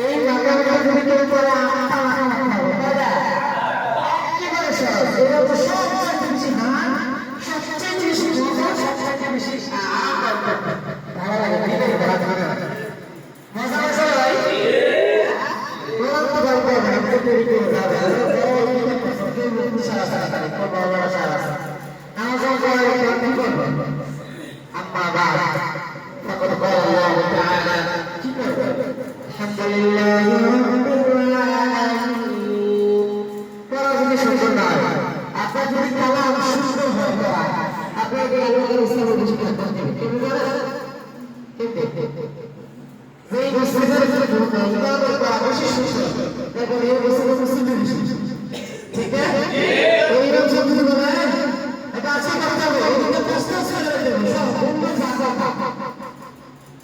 এই নগর উপরে আমাদের উসমান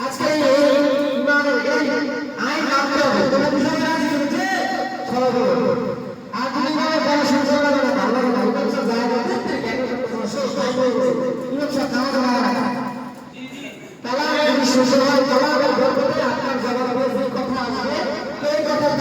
আজকে আইন মানতে হবে।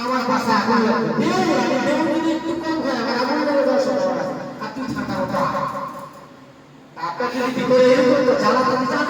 আমার পাশে আগুন লাগবে একটু কম হয় আমার আগুন লাগে যাওয়ার সমস্যা আছে আর তুই ছাতা ওটা আপনাকে যদি করে এরকম জ্বালাতে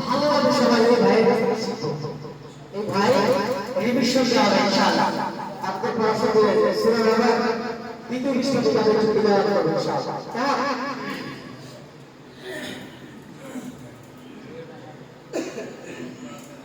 ভালোভাবে সবাই এই ভাইয়ের এই ভাই রিভিশন দেওয়া ইনশাআল্লাহ। আপনার পড়াশোনা করে সূরা দ্বিতীয় থেকে আমরা ছুটি ইনশাআল্লাহ।